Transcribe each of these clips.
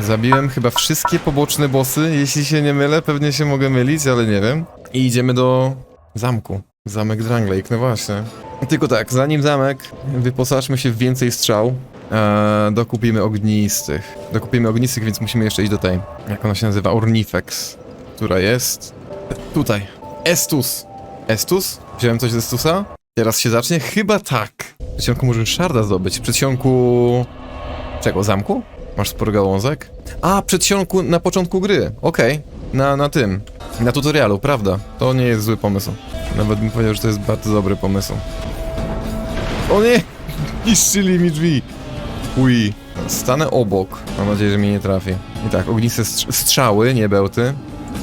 Zabiłem chyba wszystkie poboczne bossy, jeśli się nie mylę, pewnie się mogę mylić, ale nie wiem. I idziemy do zamku. Zamek Dranglake, no właśnie. Tylko tak, zanim zamek, wyposażmy się w więcej strzał. Eee, dokupimy ognistych. Dokupimy ognistych, więc musimy jeszcze iść do tej. Jak ona się nazywa? Ornifex. Która jest... Tutaj. Estus. Estus? Wziąłem coś z Estusa? Teraz się zacznie? Chyba tak. W przedsionku możemy szarda zdobyć. W przedsionku... Czego? Zamku? Masz sporo gałązek? A, przedsionku na początku gry. Okej. Na, na tym. Na tutorialu, prawda. To nie jest zły pomysł. Nawet bym powiedział, że to jest bardzo dobry pomysł. O nie! Niszczyli mi drzwi. Uj. Stanę obok. Mam nadzieję, że mnie nie trafi. I tak, ogniste strz- strzały, nie bełty.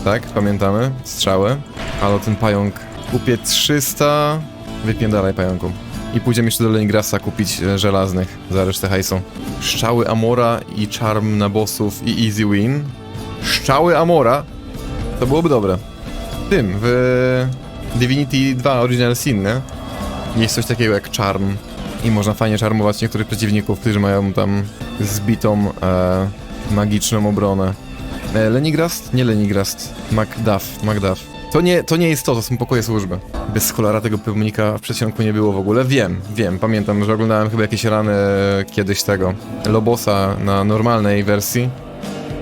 Tak, pamiętamy. Strzały. Ale ten pająk. Kupię 300. Wypiędalaj pająku. I pójdziemy jeszcze do Leningrasa kupić e, żelaznych za resztę hajsu. Szczały Amora i charm na bossów i easy win. Szczały Amora? To byłoby dobre. W tym, w Divinity 2 Original Sin, nie? Jest coś takiego jak charm. I można fajnie charmować niektórych przeciwników, którzy mają tam zbitą e, magiczną obronę. E, Lenigrast? Nie Lenigrast. Macduff. Macduff. To nie, to nie jest to, to są pokoje służby. Bez cholara tego pomnika w przedsionku nie było w ogóle. Wiem, wiem, pamiętam, że oglądałem chyba jakieś rany kiedyś tego Lobosa na normalnej wersji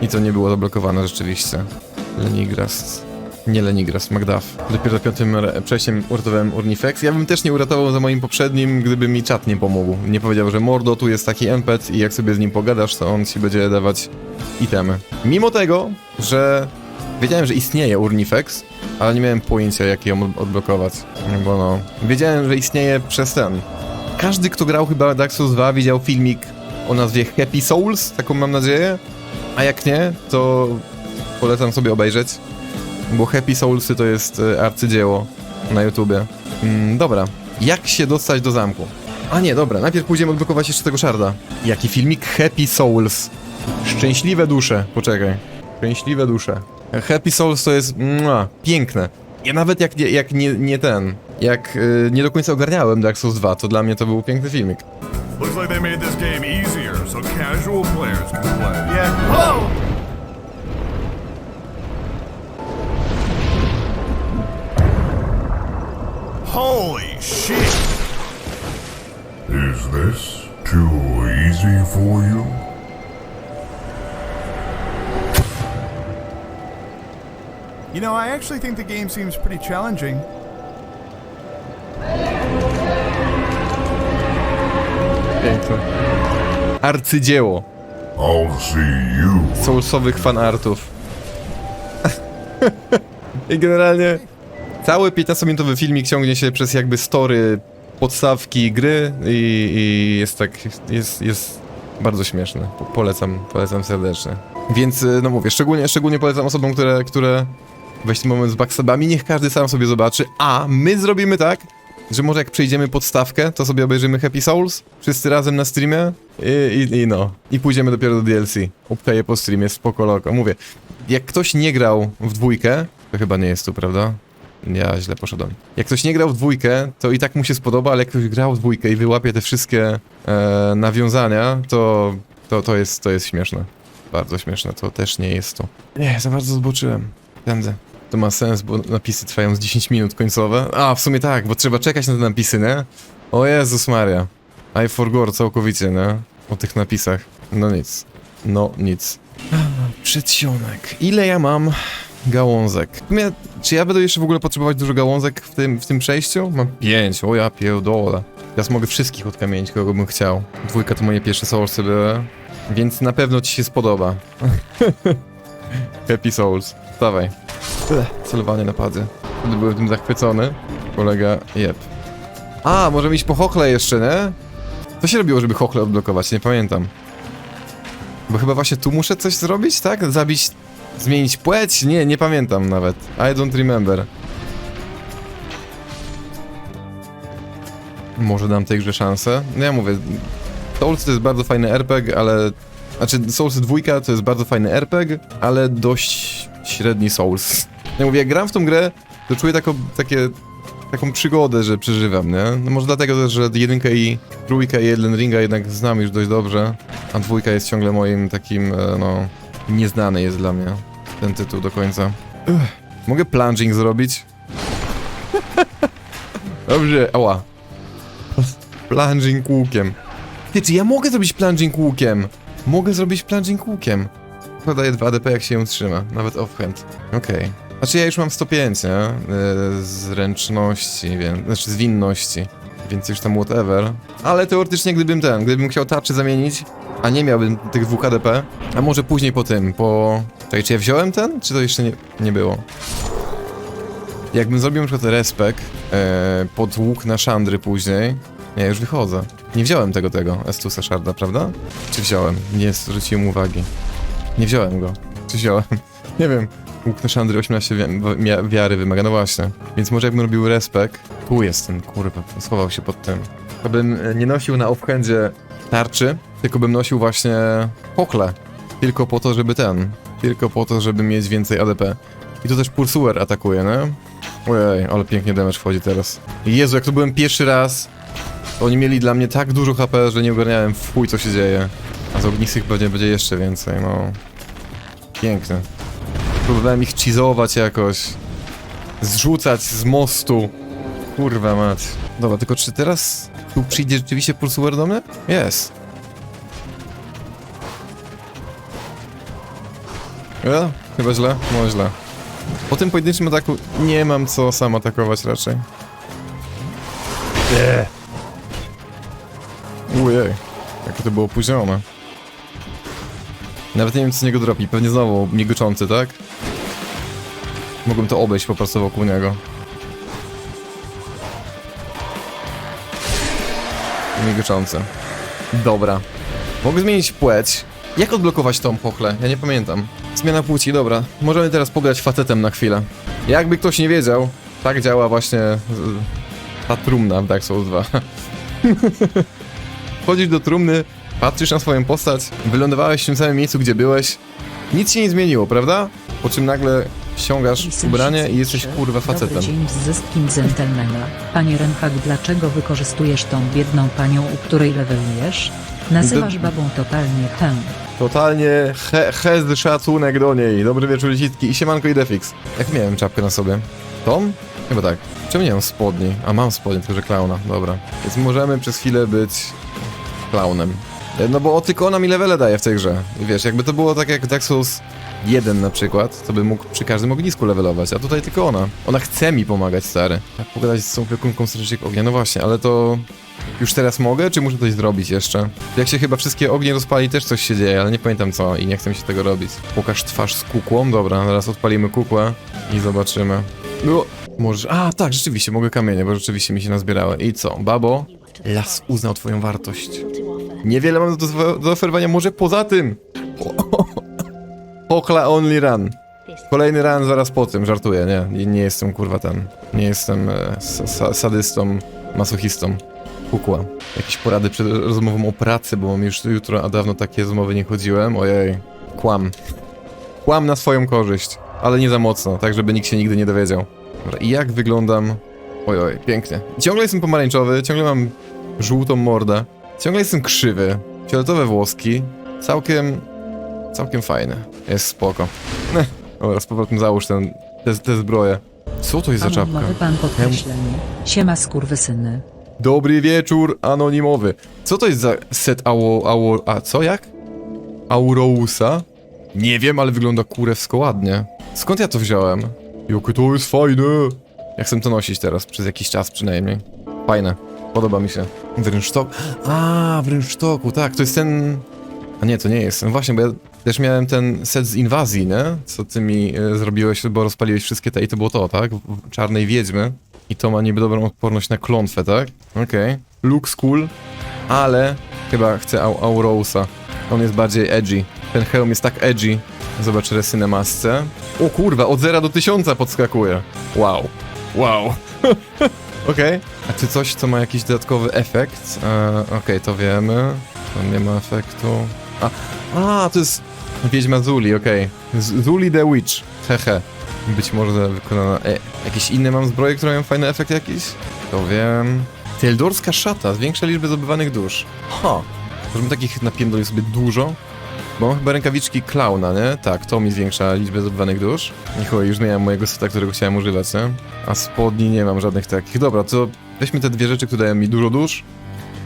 i to nie było zablokowane rzeczywiście. Lenigrast. Nie Lenigrast, Macduff. Dopiero piątym re- przejściem uratowałem Urnifex. Ja bym też nie uratował za moim poprzednim, gdyby mi czat nie pomógł. Nie powiedział, że mordo, tu jest taki empet i jak sobie z nim pogadasz, to on ci będzie dawać itemy. Mimo tego, że wiedziałem, że istnieje Urnifex, ale nie miałem pojęcia, jak ją od- odblokować. Bo no, wiedziałem, że istnieje przez ten. Każdy, kto grał chyba Dark Souls 2, widział filmik o nazwie Happy Souls, taką mam nadzieję. A jak nie, to polecam sobie obejrzeć, bo Happy Soulsy to jest e, arcydzieło na YouTubie. Mm, dobra, jak się dostać do zamku? A nie, dobra, najpierw pójdziemy odblokować jeszcze tego szarda. Jaki filmik? Happy Souls. Szczęśliwe dusze, poczekaj. Szczęśliwe dusze. Happy Souls to jest mua, piękne. Ja nawet jak nie, jak nie, nie ten, jak y, nie do końca ogarniałem Dark Souls 2, to dla mnie to był piękny filmik. Looks like they made this game easier so casual players can play. Yeah. Whoa! Holy shit! Is this too easy for you? You know, I actually think the game seems pretty challenging. Piękne. Arcydzieło I'll see you. Soulsowych fanartów. I generalnie cały 15-minutowy filmik ciągnie się przez jakby story podstawki gry i, i jest tak, jest, jest bardzo śmieszny. Po- Polecam, polecam serdecznie. Więc, y, no mówię, szczególnie, szczególnie polecam osobom, które, które weź moment z backstabami, niech każdy sam sobie zobaczy, a my zrobimy tak, że może jak przejdziemy podstawkę, to sobie obejrzymy Happy Souls, wszyscy razem na streamie i, i, i no, i pójdziemy dopiero do DLC. Upkaję po streamie, spoko loko. Mówię, jak ktoś nie grał w dwójkę, to chyba nie jest tu, prawda? Ja źle poszedłem. Jak ktoś nie grał w dwójkę, to i tak mu się spodoba, ale jak ktoś grał w dwójkę i wyłapie te wszystkie e, nawiązania, to, to, to, jest, to jest śmieszne. Bardzo śmieszne, to też nie jest to. Nie, za bardzo zboczyłem. Tędy. To ma sens, bo napisy trwają z 10 minut końcowe. A, w sumie tak, bo trzeba czekać na te napisy, nie? O Jezus Maria. I forgot całkowicie, nie? O tych napisach. No nic. No nic. Przedsionek. Ile ja mam gałązek? Sumie, czy ja będę jeszcze w ogóle potrzebować dużo gałązek w tym, w tym przejściu? Mam pięć, o ja pierdolę. Teraz mogę wszystkich odkamienić, kogo bym chciał. Dwójka to moje pierwsze soulsy były, więc na pewno ci się spodoba. Happy Souls. Dawaj. Celowanie napady. Wtedy byłem tym zachwycony. Kolega, jeb. A, możemy iść po hochle jeszcze, nie? Co się robiło, żeby hochle odblokować? Nie pamiętam. Bo chyba właśnie tu muszę coś zrobić, tak? Zabić... Zmienić płeć? Nie, nie pamiętam nawet. I don't remember. Może dam tej grze szansę? No ja mówię, Souls to jest bardzo fajny RPG, ale... Znaczy, Souls 2 to jest bardzo fajny RPG, ale dość średni Souls. Ja mówię, jak gram w tą grę, to czuję taką, takie, taką przygodę, że przeżywam, nie? No może dlatego też, że jedynkę i trójkę i Elden Ringa jednak znam już dość dobrze, a dwójka jest ciągle moim takim, e, no, nieznany jest dla mnie ten tytuł do końca. Mogę plunging zrobić? Dobrze, ała. Plunging łukiem. Ty, czy ja mogę zrobić plunging łukiem? Mogę zrobić plunging łukiem. Podaję 2 ADP jak się ją trzyma, nawet offhand. Okej. Znaczy ja już mam 105, nie? Yy, Zręczności, więc, znaczy zwinności. Więc już tam whatever. Ale teoretycznie gdybym ten, gdybym chciał tarczy zamienić, a nie miałbym tych dwóch ADP, a może później po tym, po... Czekaj, czy ja wziąłem ten, czy to jeszcze nie, nie było? Jakbym zrobił na przykład respek e, pod łuk na szandry później. Nie, już wychodzę. Nie wziąłem tego, tego, Estusa Sharda, prawda? Czy wziąłem? Nie zwróciłem uwagi. Nie wziąłem go. Czy wziąłem? Nie wiem. Łuk na szandry 18 wi mia- wiary wymaga, no właśnie. Więc może jakbym robił respek... Tu jest ten, kurwa, schował się pod tym. To bym e, nie nosił na offhandzie tarczy, tylko bym nosił właśnie pokle. Tylko po to, żeby ten... Tylko po to, żeby mieć więcej ADP. I tu też Pursuer atakuje, nie? Ojej, ale pięknie damage wchodzi teraz. Jezu, jak to byłem pierwszy raz, to oni mieli dla mnie tak dużo HP, że nie ogarniałem w chuj co się dzieje. A z ognistych pewnie będzie jeszcze więcej, no. Piękne. Próbowałem ich cheezować jakoś. Zrzucać z mostu. Kurwa mać. Dobra, tylko czy teraz tu przyjdzie rzeczywiście Pursuer do mnie? Jest. Ja? Chyba źle? No źle. Po tym pojedynczym ataku nie mam co sam atakować raczej. Nie. Ujej, jakie to było opóźnione. Nawet nie wiem co z niego dropi, pewnie znowu migoczący, tak? Mogłem to obejść po prostu wokół niego. Migoczący. Dobra. Mogę zmienić płeć. Jak odblokować tą pochlę? Ja nie pamiętam. Zmiana płci, dobra. Możemy teraz pograć facetem na chwilę. Jakby ktoś nie wiedział, tak działa właśnie y, ta trumna w Dark Souls 2. Wchodzisz do trumny, patrzysz na swoją postać, wylądowałeś w tym samym miejscu, gdzie byłeś. Nic się nie zmieniło, prawda? Po czym nagle ściągasz ubranie i jesteś kurwa facetem. Dobry dzień z zyskiem dżentelmena. Panie Renhak, dlaczego wykorzystujesz tą biedną panią, u której levelujesz? Nazywasz babą totalnie tę. Totalnie he, hez szacunek do niej. Dobry wieczór, dziecitki. I siemanko i defix. Jak miałem czapkę na sobie? Tom? Chyba tak. Czemu nie mam spodni? A mam spodnie, tylko że klauna. Dobra. Więc możemy przez chwilę być klaunem. E, No bo tylko ona mi levele daje w tej grze. Wiesz, jakby to było tak jak Dark Souls 1 na przykład, to bym mógł przy każdym ognisku levelować, a tutaj tylko ona. Ona chce mi pomagać, stary. Jak pogadać z tą opiekunką strażniczek ognia? No właśnie, ale to... Już teraz mogę, czy muszę coś zrobić jeszcze? Jak się chyba wszystkie ognie rozpali, też coś się dzieje, ale nie pamiętam co i nie chcę mi się tego robić. Pokaż twarz z kukłą, dobra, teraz odpalimy kukłę i zobaczymy. No, może... A, tak, rzeczywiście, mogę kamienie, bo rzeczywiście mi się nazbierały. I co, babo? Las uznał twoją wartość. Niewiele mam do, zaoferowania, może poza tym. Pokla only run. Kolejny run zaraz po tym, żartuję, nie, nie, jestem kurwa ten, nie jestem e, sa- sadystą, masochistą. Kukła. Jakieś porady przed rozmową o pracy, bo mam już jutro, a dawno takie rozmowy nie chodziłem, ojej. Kłam. Kłam na swoją korzyść, ale nie za mocno, tak żeby nikt się nigdy nie dowiedział. Dobra, i jak wyglądam? Ojoj, pięknie. Ciągle jestem pomarańczowy, ciągle mam żółtą mordę, ciągle jestem krzywy, fioletowe włoski, całkiem, całkiem fajne. Jest spoko. Neh, dobra, z powrotem załóż ten, te, te zbroje. Co to jest za czapka? Anonimowy pan podkreślenie. Siema skurwysyny. Dobry wieczór, anonimowy. Co to jest za set ało, ało, a co jak? Aurousa? Nie wiem, ale wygląda kurewsko ładnie. Skąd ja to wziąłem? Jakie to jest fajne! Ja chcę to nosić teraz, przez jakiś czas przynajmniej. Fajne, podoba mi się. W rynsztok... A, w rynsztoku, tak, to jest ten... A nie, to nie jest. Właśnie, bo ja też miałem ten set z inwazji, nie? Co ty mi y, zrobiłeś, bo rozpaliłeś wszystkie te i to było to, tak? W- Czarnej Wiedźmy. I to ma niby dobrą odporność na klątwę, tak? Okej. Looks cool, ale chyba chcę Au Aurousa. On jest bardziej edgy. Ten hełm jest tak edgy. Zobacz rysy na masce. O kurwa, od 0 do 1000 podskakuje. Wow. Wow. Okej. A czy coś, co ma jakiś dodatkowy efekt? E, Okej, to wiemy. Tam nie ma efektu. A, a to jest Wiedźma Zuli, okej. Z- Zuli the Witch. Hehe. Być może wykonana... E, jakieś inne mam zbroje, które mają fajny efekt jakiś? To wiem. Teldorska szata. Zwiększa liczbę zdobywanych dusz. Ha. Możemy takich napierdolić sobie dużo. Bo mam chyba rękawiczki klauna, nie? Tak, to mi zwiększa liczbę zdobywanych dusz. I chuj, już miałem mojego seta, którego chciałem używać, nie? A spodni nie mam żadnych takich. Dobra, to weźmy te dwie rzeczy, które dają mi dużo dusz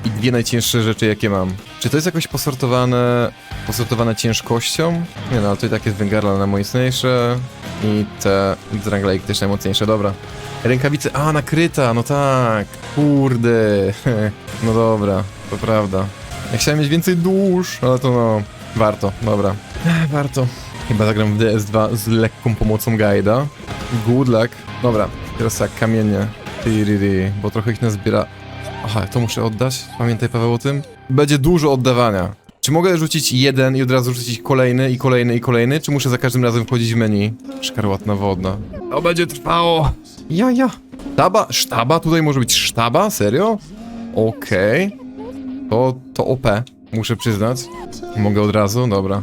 i dwie najcięższe rzeczy, jakie mam. Czy to jest jakoś posortowane, posortowane ciężkością? Nie no, ale to i tak jest Wengarla najmocniejsze i te Dranglake też najmocniejsze, dobra. Rękawice, a nakryta, no tak, kurde, no dobra, to prawda. Ja chciałem mieć więcej dusz, ale to no, warto, dobra. Warto. Chyba zagram w DS2 z lekką pomocą guida. Good luck. Dobra, teraz tak, kamienie. Tyriri, bo trochę ich nazbiera. Aha, to muszę oddać? Pamiętaj Paweł o tym? Będzie dużo oddawania. Czy mogę rzucić jeden i od razu rzucić kolejny i kolejny i kolejny, czy muszę za każdym razem wchodzić w menu? Szkarłatna wodna. To będzie trwało. Ja, ja. Sztaba? Sztaba? Tutaj może być sztaba? Serio? Okej. To, to OP, muszę przyznać. Mogę od razu? Dobra.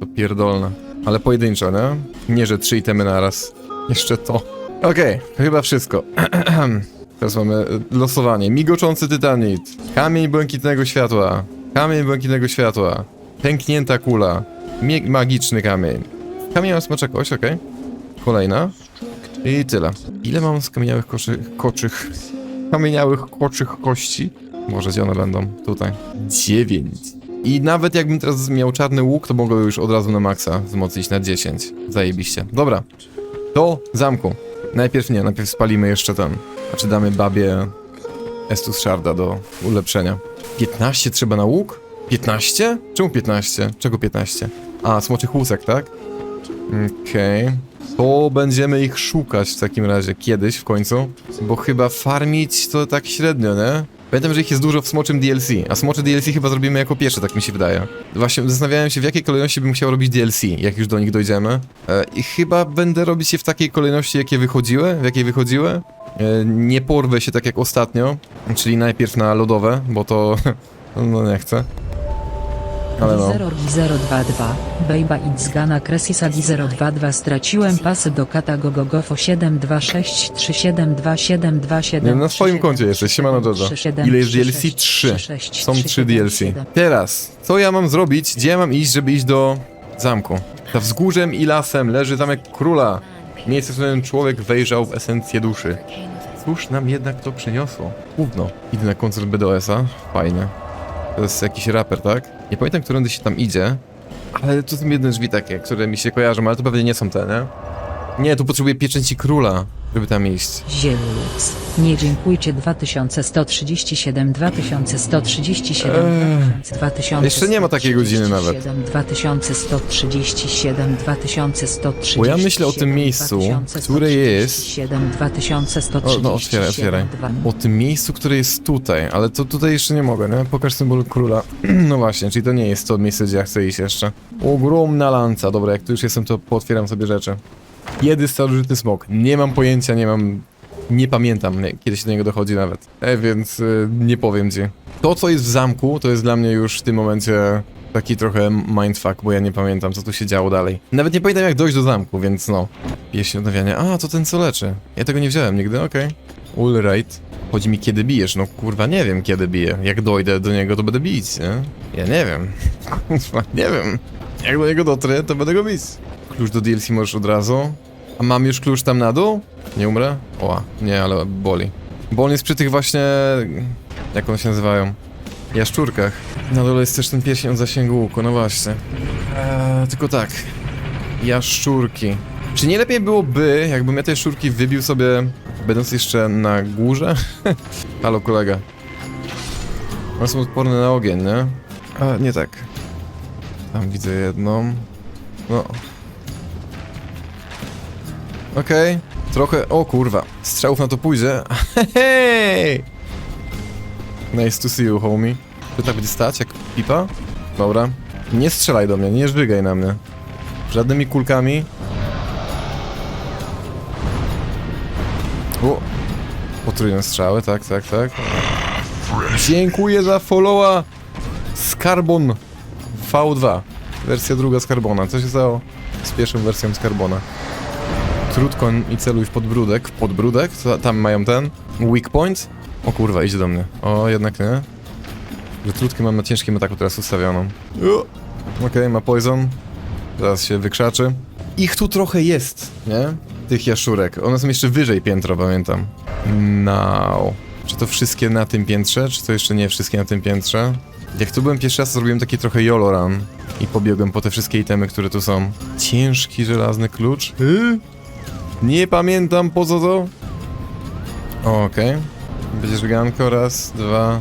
To pierdolne. Ale pojedynczo, nie? Nie, że trzy itemy naraz. Jeszcze to. Okej, to chyba wszystko. Teraz mamy y, losowanie. Migoczący tytanit. Kamień błękitnego światła. Kamień błękitnego światła. Pęknięta kula. Mie magiczny kamień. Ma smaczek oś, okej. Kolejna. I tyle. Ile mam z kamieniałych koczy, koczych... Kamieniałych koczych kości? Może gdzie one będą? Tutaj. Dziewięć. I nawet jakbym teraz miał czarny łuk, to mogę już od razu na maksa wzmocnić na 10. Zajebiście. Dobra. Do zamku. Najpierw nie, najpierw spalimy jeszcze ten. Znaczy damy babie Estus Sharda do ulepszenia. 15 trzeba na łuk? 15? Czemu 15? Czego 15? A, smoczych łusek, tak? Okej. To będziemy ich szukać w takim razie kiedyś w końcu, bo chyba farmić to tak średnio, nie? Pamiętam, że ich jest dużo w smoczym DLC, a smocze DLC chyba zrobimy jako pierwsze, tak mi się wydaje. Właśnie zastanawiałem się, w jakiej kolejności bym chciał robić DLC, jak już do nich dojdziemy. E, I chyba będę robić je w takiej kolejności, jakie wychodziły, w jakiej wychodziły. E, nie porwę się tak jak ostatnio, czyli najpierw na lodowe, bo to... no nie chcę. Ale no. Gizeror Gizero 22, Bejba Itzgana Kresisa Gizero 22 straciłem pasy do kata Gogogofo 726372727 Nie, na swoim koncie jesteś, siemano Jojo. Ile jest DLC? Trzy. Są trzy DLC. Teraz, co ja mam zrobić? Gdzie ja mam iść, żeby iść do zamku? Za wzgórzem i lasem leży zamek króla. Miejsce, w którym człowiek wejrzał w esencję duszy. Cóż nam jednak to przyniosło? Gówno. Idę na koncert BDS-a. Fajnie. To jest jakiś raper, tak? Nie pamiętam, którędy się tam idzie. Ale tu są jedne drzwi takie, które mi się kojarzą, ale to pewnie nie są te, nie? Nie, tu potrzebuję pieczęci króla, żeby tam iść. Nie dziękujcie 2137 2137 2137 Jeszcze nie ma takiej godziny nawet. 2137 2137 Bo ja myślę o tym miejscu, które jest- 2137 O, no otwieraj, otwieraj. O tym miejscu, które jest tutaj, ale to tutaj jeszcze nie mogę, nie? Pokaż symbol króla. no właśnie, czyli to nie jest to miejsce, gdzie ja chcę iść jeszcze. Ogromna lanca, dobra, jak tu już jestem, to pootwieram sobie rzeczy. Kiedy starożytny smok? Nie mam pojęcia, nie mam... Nie pamiętam, kiedy się do niego dochodzi nawet. E, więc y, nie powiem ci. To, co jest w zamku, to jest dla mnie już w tym momencie taki trochę mindfuck, bo ja nie pamiętam, co tu się działo dalej. Nawet nie pamiętam, jak dojść do zamku, więc no. Pieśń odnawiania. A, to ten, co leczy. Ja tego nie wziąłem nigdy, okej. Ulrite. Chodzi mi, kiedy bijesz. No kurwa, nie wiem, kiedy biję. Jak dojdę do niego, to będę bić, nie? Ja nie wiem. Nie wiem. Jak do niego dotrę, to będę go bić. Klucz do DLC możesz od razu. A mam już klucz tam na dół? Nie umrę? Oła, nie, ale boli. Bo on jest przy tych właśnie... Jak one się nazywają? Jaszczurkach. Na dole jest też ten pierścień o zasięgu łuku, no właśnie. Eee, tylko tak. Jaszczurki. Czy nie lepiej byłoby, jakbym ja te jaszczurki wybił sobie, będąc jeszcze na górze? Halo, kolega. One są odporne na ogień, nie? A, nie tak. Tam widzę jedną. No. Okej. Trochę... O kurwa. Strzałów na to pójdzie. Hej! Nice to see you, homie. Czy tak będzie stać, jak pipa? Dobra. Nie strzelaj do mnie, nie żygaj na mnie. Żadnymi kulkami. O! Potrójne strzały, tak, tak, tak. Dziękuję za followa! Skarbon V2. Wersja druga Skarbona. Co się stało z pierwszą wersją Skarbona? Krótko i celuj w podbródek. W podbródek? Tam mają ten? Weak point? O kurwa, idzie do mnie. O, jednak nie. Że trutkę mam na ciężkim ataku teraz ustawioną. Okej, ma poison. Zaraz się wykrzaczy. Ich tu trochę jest, nie? Tych jaszczurek. One są jeszcze wyżej piętro, pamiętam. Now. Czy to wszystkie na tym piętrze, czy to jeszcze nie wszystkie na tym piętrze? Jak tu byłem pierwszy raz, zrobiłem taki trochę YOLO run. I pobiegłem po te wszystkie itemy, które tu są. Ciężki żelazny klucz. Y? Nie pamiętam po co to. Okej. Będzie żganko. Raz, dwa,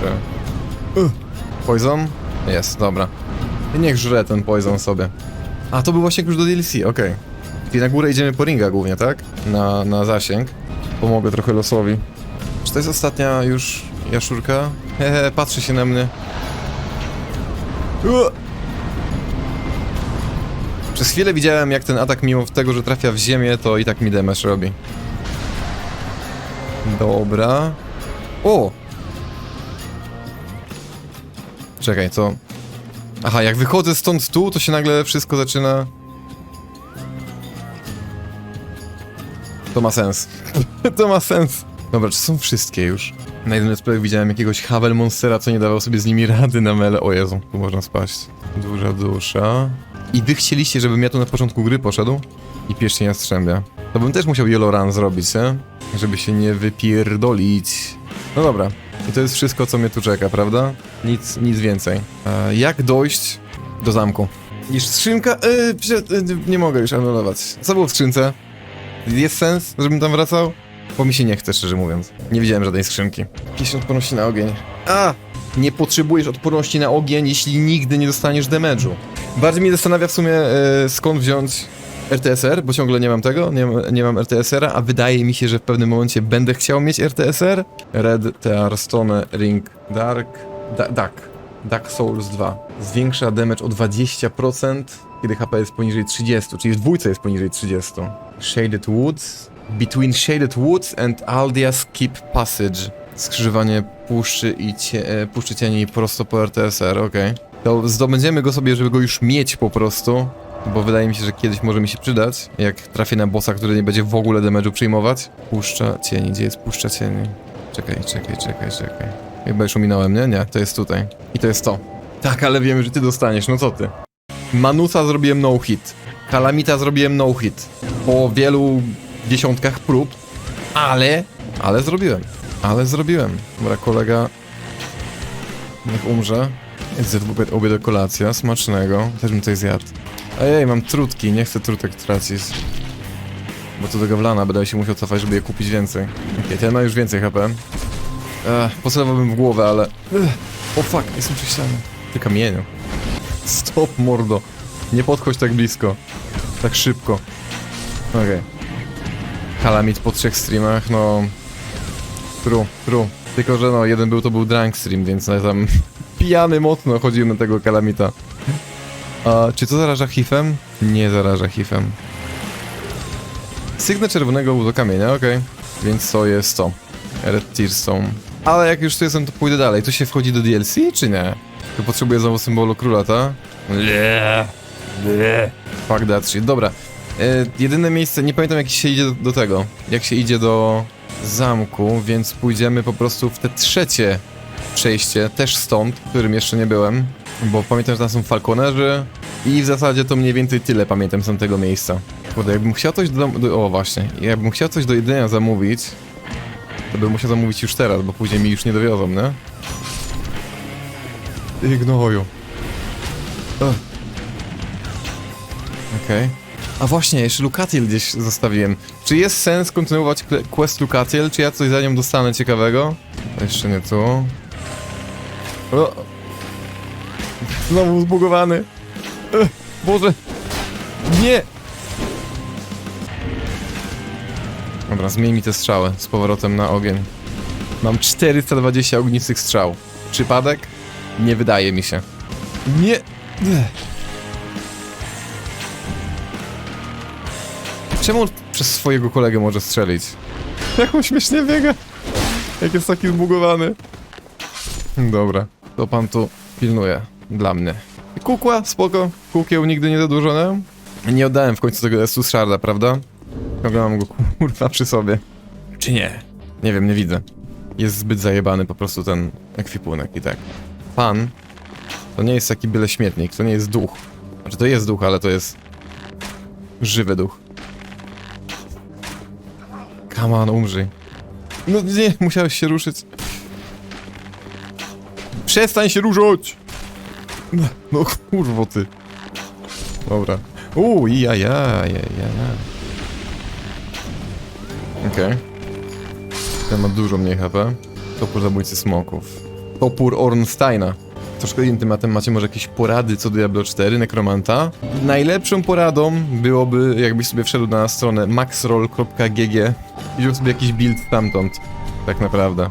trzy. Y. Poison? Jest, dobra. I niech żre ten poison sobie. A, to był właśnie klucz do DLC, okej. I na górę idziemy po ringa głównie, tak? Na, na zasięg. Pomogę trochę losowi. Czy to jest ostatnia już jaszczurka? Hehe, patrzy się na mnie. Ua! Przez chwilę widziałem, jak ten atak, mimo tego, że trafia w ziemię, to i tak mi damage robi. Dobra. O! Czekaj, co? Aha, jak wychodzę stąd tu, to się nagle wszystko zaczyna... To ma sens. to ma sens. Dobra, czy są wszystkie już? Na jednym projekt widziałem jakiegoś Havel Monstera, co nie dawał sobie z nimi rady na mele. O Jezu, tu można spaść. Duża dusza. I wy chcieliście, żebym ja tu na początku gry poszedł? I pierścień jastrzębia. To bym też musiał yellow run zrobić, nie? Żeby się nie wypierdolić. No dobra. I to jest wszystko, co mnie tu czeka, prawda? Nic, nic więcej. E, jak dojść do zamku? Niż skrzynka? E, prze- e, nie mogę już anulować. Co było w skrzynce? Jest sens, żebym tam wracał? Bo mi się nie chce, szczerze mówiąc. Nie widziałem żadnej skrzynki. Jakieś odporności na ogień. A! Nie potrzebujesz odporności na ogień, jeśli nigdy nie dostaniesz damage'u. Bardziej mnie zastanawia w sumie e, skąd wziąć RTSR, bo ciągle nie mam tego, nie, nie mam RTSR-a, a wydaje mi się, że w pewnym momencie będę chciał mieć RTSR. Red Tear Stone Ring Dark... Da, Duck. Duck Souls 2. Zwiększa damage o 20%, kiedy HP jest poniżej 30, czyli w dwójce jest poniżej 30. Shaded Woods. Between Shaded Woods and Aldia's Keep Passage. Skrzyżowanie puszczy i cie, e, puszczy cieni prosto po RTSR, okej. To zdobędziemy go sobie, żeby go już mieć po prostu. Bo wydaje mi się, że kiedyś może mi się przydać, jak trafię na bossa, który nie będzie w ogóle damage'u przyjmować. Puszcza cieni, gdzie jest puszcza cieni? Czekaj, czekaj, czekaj, czekaj. Chyba już ominąłem, nie? Nie, to jest tutaj. I to jest to. Tak, ale wiem, że ty dostaniesz, no co ty? Manusa zrobiłem no hit. Kalamita zrobiłem no hit. Po wielu dziesiątkach prób, ale... Ale zrobiłem. Ale zrobiłem. Dobra, kolega... Niech umrze. Jest obiad, obiad kolacja, smacznego. Też bym coś zjadł. Ej, mam trutki, nie chcę trutek tracić. Bo to do gawlana, będę się musiał cofać, żeby je kupić więcej. Okej, ten ma już więcej HP. Ech, pocelowałbym w głowę, ale... Ech, o fuck, jestem przy ścianie. Ty kamieniu. Stop, mordo. Nie podchodź tak blisko. Tak szybko. Okej. Kalamit po trzech streamach, no... True, true. Tylko, że no, jeden był to był drunk stream, więc no, tam pijany mocno chodziłem na tego kalamita. A czy to zaraża hifem? Nie zaraża hifem. Sygnet czerwonego był do kamienia, okej. Więc to jest to. Red Tearstone. Ale jak już tu jestem, to pójdę dalej. Tu się wchodzi do DLC, czy nie? Tu potrzebuję znowu symbolu króla, ta? Nie. Nie. Fuck that shit. Dobra. E, jedyne miejsce, nie pamiętam jak się idzie do, do tego. Jak się idzie do zamku, więc pójdziemy po prostu w te trzecie przejście, też stąd, w którym jeszcze nie byłem. Bo pamiętam, że tam są falconerzy i w zasadzie to mniej więcej tyle pamiętam z tamtego miejsca. Kurde, jakbym chciał coś do, do... O, właśnie. Jakbym chciał coś do jedzenia zamówić, to bym musiał zamówić już teraz, bo później mi już nie dowiozą, nie? Ignorują. Okej. A właśnie, jeszcze Lucatiel gdzieś zostawiłem. Czy jest sens kontynuować quest Lucatiel? Czy ja coś za nią dostanę ciekawego? Jeszcze nie tu. O. Znowu zbugowany. Ech, Boże. Nie! Dobra, zmień mi te strzały z powrotem na ogień. Mam 420 ognistych strzał. Przypadek? Nie wydaje mi się. Nie! Ech. Czemu przez swojego kolegę może strzelić? Jak on śmiesznie biega. Jak jest taki zbugowany. Dobra, to pan tu pilnuje. Dla mnie. Kukła, spoko. Kukieł nigdy nie za dużo, nie? Nie oddałem w końcu tego Estus Sharda, prawda? Ciągle mam go kurwa przy sobie. Czy nie? Nie wiem, nie widzę. Jest zbyt zajebany po prostu ten ekwipunek i tak. Pan To nie jest taki byle śmietnik, to nie jest duch. Znaczy to jest duch, ale to jest żywy duch. Come on, umrzyj. No nie, musiałeś się ruszyć. Przestań się ruszać! No, no kurwo ty. Dobra. Uuu, ja, ja, ja, ja. Okej. Ten ma dużo mniej HP. Topór zabójcy smoków. Topór Ornsteina. Troszkę innym tematem macie może jakieś porady co do Diablo 4, Nekromanta. Najlepszą poradą byłoby, jakbyś sobie wszedł na stronę maxroll.gg i wziął sobie jakiś build stamtąd. Tak naprawdę.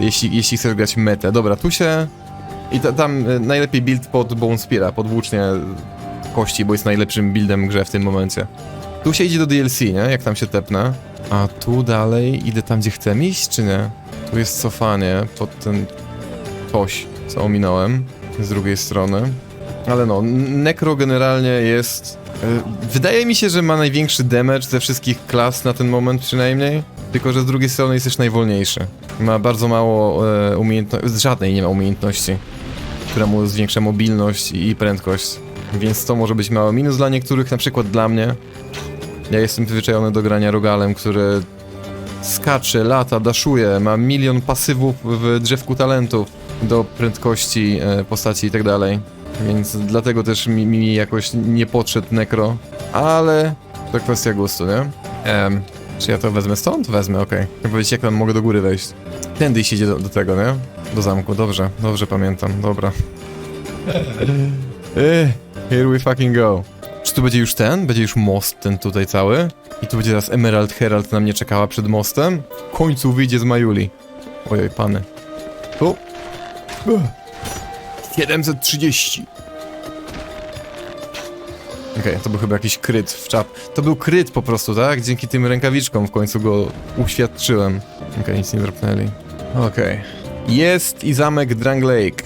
Jeśli, jeśli chcesz grać metę. Dobra, tu się... I ta, tam y, najlepiej build pod Bone Speara, pod włócznie kości, bo jest najlepszym buildem grze w tym momencie. Tu się idzie do DLC, nie? Jak tam się tepnę. A tu dalej idę tam, gdzie chcę iść, czy nie? Tu jest cofanie pod ten coś, co ominąłem z drugiej strony. Ale no, Necro generalnie jest... y, Wydaje mi się, że ma największy damage ze wszystkich klas na ten moment przynajmniej. Tylko, że z drugiej strony jest też najwolniejszy. Ma bardzo mało e, umiejętności, żadnej nie ma umiejętności, która mu zwiększa mobilność i prędkość. Więc to może być mały minus dla niektórych, na przykład dla mnie. Ja jestem przyzwyczajony do grania rogalem, który skacze, lata, daszuje, ma milion pasywów w drzewku talentów do prędkości e, postaci i tak dalej. Więc dlatego też mi, mi jakoś nie podszedł Necro, ale to kwestia gustu, nie? Em, czy ja to wezmę stąd? Wezmę, okej. Okay. Powiedzieć, jak tam mogę do góry wejść. Tędy się idzie do, do tego, nie? Do zamku, dobrze, dobrze pamiętam, dobra. Here we fucking go. Czy tu będzie już ten? Będzie już most ten tutaj cały? I tu będzie teraz Emerald Herald na mnie czekała przed mostem? W końcu wyjdzie z Majuli. Ojej, pany. Tu. Uch. 730. Okej, to był chyba jakiś kryt w czap. To był kryt po prostu, tak? Dzięki tym rękawiczkom w końcu go uświadczyłem. Okej, nic nie dropnęli. Okej. Jest i zamek Drang Lake.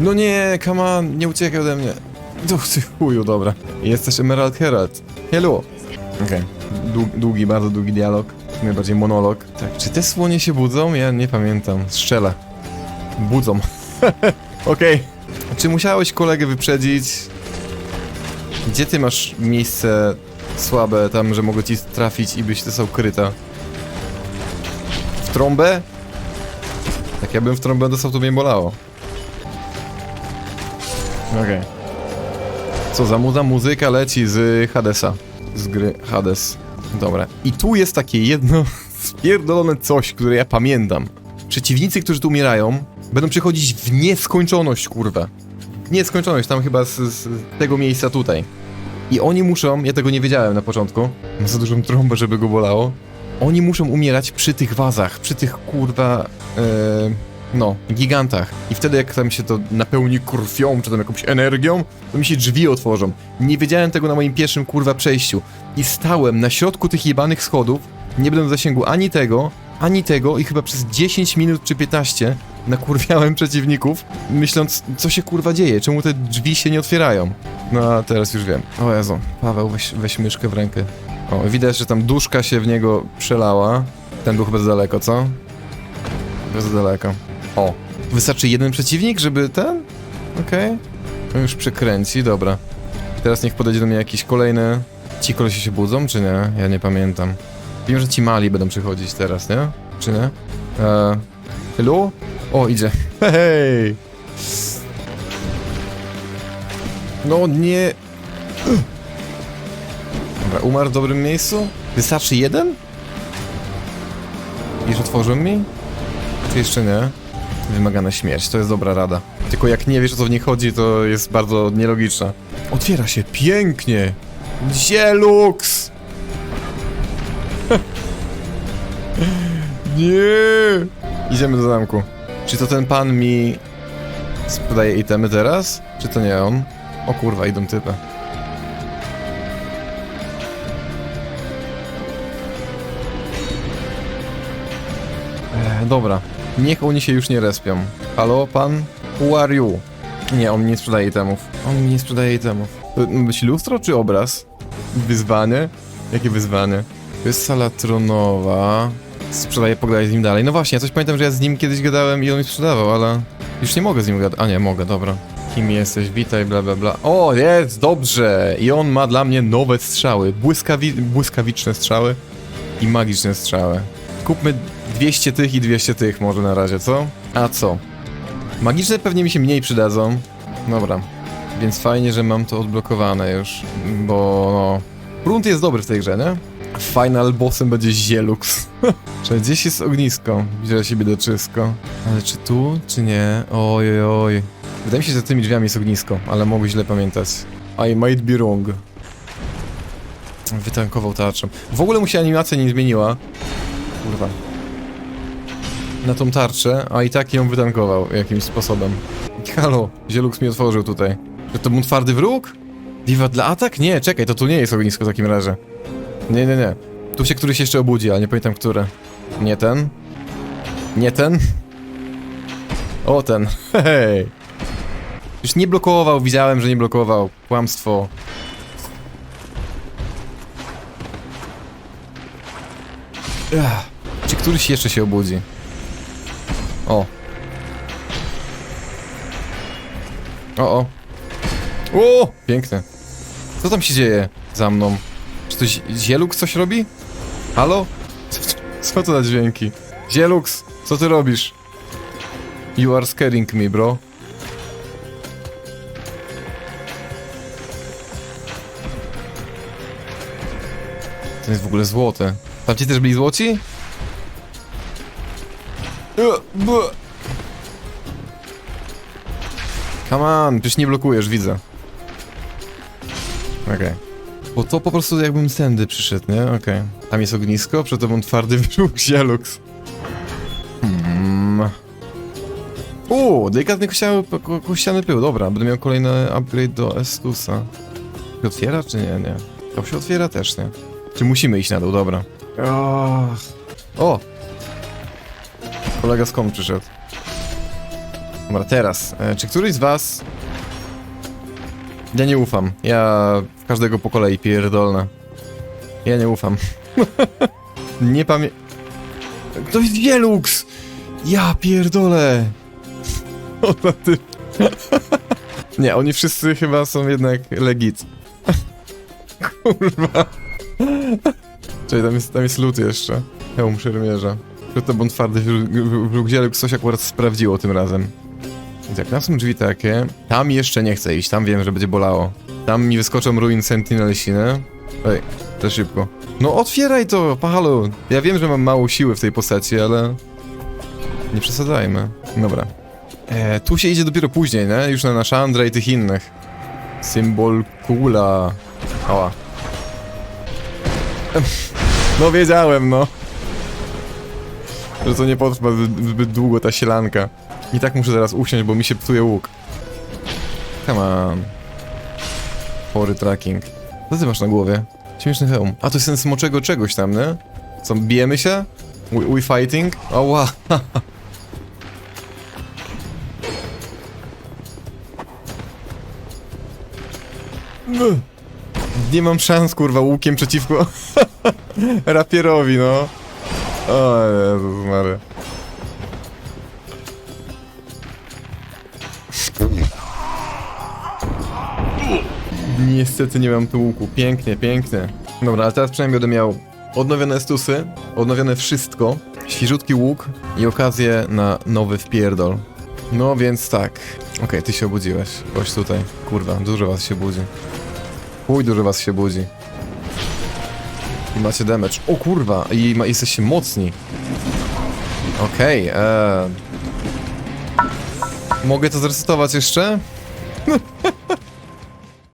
No nie, come on, nie uciekaj ode mnie. Ty chuju, dobra. Jest też Emerald Herald. Hello. Okej. Dłu- Długi, bardzo długi dialog. Najbardziej monolog. Tak, czy te słonie się budzą? Ja nie pamiętam. Strzelę. Budzą. Okej. Czy musiałeś kolegę wyprzedzić? Gdzie ty masz miejsce słabe tam, że mogę ci trafić i byś dostał kryta? W trąbę? Jak ja bym w trąbę dostał, to mnie bolało. Okej. Co za muza? Muzyka leci z Hadesa. Z gry Hades. Dobra. I tu jest takie jedno spierdolone coś, które ja pamiętam. Przeciwnicy, którzy tu umierają, będą przechodzić w nieskończoność, kurwa. Nieskończoność, tam chyba z, z tego miejsca tutaj. I oni muszą, ja tego nie wiedziałem na początku, mam za dużą trąbę, żeby go bolało. Oni muszą umierać przy tych wazach, przy tych kurwa, e, no, gigantach. I wtedy jak tam się to napełni krwią, czy tam jakąś energią, to mi się drzwi otworzą. Nie wiedziałem tego na moim pierwszym kurwa przejściu. I stałem na środku tych jebanych schodów, nie będę w zasięgu ani tego, ani tego i chyba przez 10 minut czy 15 nakurwiałem przeciwników, myśląc, co się kurwa dzieje, czemu te drzwi się nie otwierają. No a teraz już wiem. O Jezu, Paweł, weź, weź myszkę w rękę. O, widać, że tam duszka się w niego przelała. Ten był chyba za daleko, co? Bez daleko. O, wystarczy jeden przeciwnik, żeby ten? Okej. On już przekręci, dobra. Teraz niech podejdzie do mnie jakiś kolejny... Ci kolesi się budzą, czy nie? Ja nie pamiętam. Wiem, że ci mali będą przychodzić teraz, nie? Czy nie? Eee... Hello? O, idzie. Hej! No nie... Dobra, umarł w dobrym miejscu? Wystarczy jeden? Już otworzył mi? Czy jeszcze nie? Wymagana śmierć, to jest dobra rada. Tylko jak nie wiesz o co w niej chodzi, to jest bardzo nielogiczna. Otwiera się pięknie! Zielux! Nie! Idziemy do zamku. Czy to ten pan mi sprzedaje itemy teraz? Czy to nie on? O kurwa, idą typy. E, dobra. Niech oni się już nie respią. Halo, pan? Who are you? Nie, on mi nie sprzedaje itemów. On mi nie sprzedaje itemów. To ma być lustro czy obraz? Wyzwanie? Jakie wyzwanie? To jest sala tronowa. Sprzedaję, pogadaj z nim dalej. No właśnie, coś pamiętam, że ja z nim kiedyś gadałem i on mi sprzedawał, ale... Już nie mogę z nim gadać. A nie, mogę, dobra. Kim jesteś? Witaj, bla bla bla. O, jest, dobrze! I on ma dla mnie nowe strzały. Błyskawi błyskawiczne strzały i magiczne strzały. Kupmy 200 tych i 200 tych może na razie, co? A co? Magiczne pewnie mi się mniej przydadzą. Dobra. Więc fajnie, że mam to odblokowane już, bo no... Jest dobry w tej grze, nie? Final bossem będzie Zielux. Czy gdzieś jest ognisko? Widzę siebie doczysko. Ale czy tu, czy nie? Oj, oj. Wydaje mi się, że za tymi drzwiami jest ognisko, ale mogę źle pamiętać. I might be wrong. Wytankował tarczą. W ogóle mu się animacja nie zmieniła. Kurwa. Na tą tarczę, a i tak ją wytankował jakimś sposobem. Halo, Zielux mi otworzył tutaj. Że to był twardy wróg? Diwa dla atak? Nie, czekaj, to tu nie jest ognisko w takim razie. Nie, nie, nie. Tu się któryś jeszcze obudzi, ale nie pamiętam które. Nie ten. Nie ten. O ten. Hej. Już nie blokował, widziałem, że nie blokował. Kłamstwo. Ach. Czy któryś jeszcze się obudzi? O. O, o. O! Piękne. Co tam się dzieje za mną? Czy to Zi- Zielux coś robi? Halo? Co, to za dźwięki? Zielux, co ty robisz? You are scaring me, bro. To jest w ogóle złote. Tam ci też byli złoci? E, Come on, przecież nie blokujesz, widzę. Okej. Bo to po prostu jakbym tędy przyszedł, nie? Okej. Tam jest ognisko, przed tobą twardy wróg Zielux. Hmm. Uuu, delikatny kościany, ko- kościany pył, dobra, będę miał kolejny upgrade do Estusa. Się otwiera, czy nie? Nie. To się otwiera też, nie? Czy musimy iść na dół, dobra. O! Kolega skąd przyszedł? Dobra, teraz. E, czy któryś z was... Ja nie ufam. Ja w każdego po kolei pierdolę. Ja nie ufam. nie pamię... To jest Wielux! Ja pierdolę! Ona ty... nie, oni wszyscy chyba są jednak legit. Kurwa. Czekaj, tam jest, tam jest lód jeszcze. Hełm szermierza. To był twardy wróg Zielux coś akurat sprawdziło tym razem. Więc jak tam są drzwi takie, tam jeszcze nie chcę iść, tam wiem, że będzie bolało. Tam mi wyskoczą ruin Sentinelsiny. Ej, za szybko. No otwieraj to, pahalu. Ja wiem, że mam mało siły w tej postaci, ale... Nie przesadzajmy. Dobra. E, tu się idzie dopiero później, nie? Już na Nashandra i tych innych. Symbol kula. Ała. No wiedziałem, no. Że to nie potrwa zbyt długo ta sielanka. I tak muszę zaraz usiąść, bo mi się psuje łuk. Come on. Chory tracking. Co ty masz na głowie? Śmieszny hełm. A to jest ten smoczego czegoś tam, nie? Co, bijemy się? We, we fighting? Oła. Nie mam szans, kurwa, łukiem przeciwko rapierowi, no. O Jezus Mary. Niestety nie mam tu łuku. Pięknie, pięknie. Dobra, ale teraz przynajmniej będę miał odnowione stusy, odnowione wszystko, świeżutki łuk i okazję na nowy wpierdol. No więc tak. Okej, ty się obudziłeś. Chodź tutaj. Kurwa, dużo was się budzi. Chuj, dużo was się budzi. I macie damage. O kurwa, i ma, jesteście mocni. Okej, eee... Mogę to zresetować jeszcze?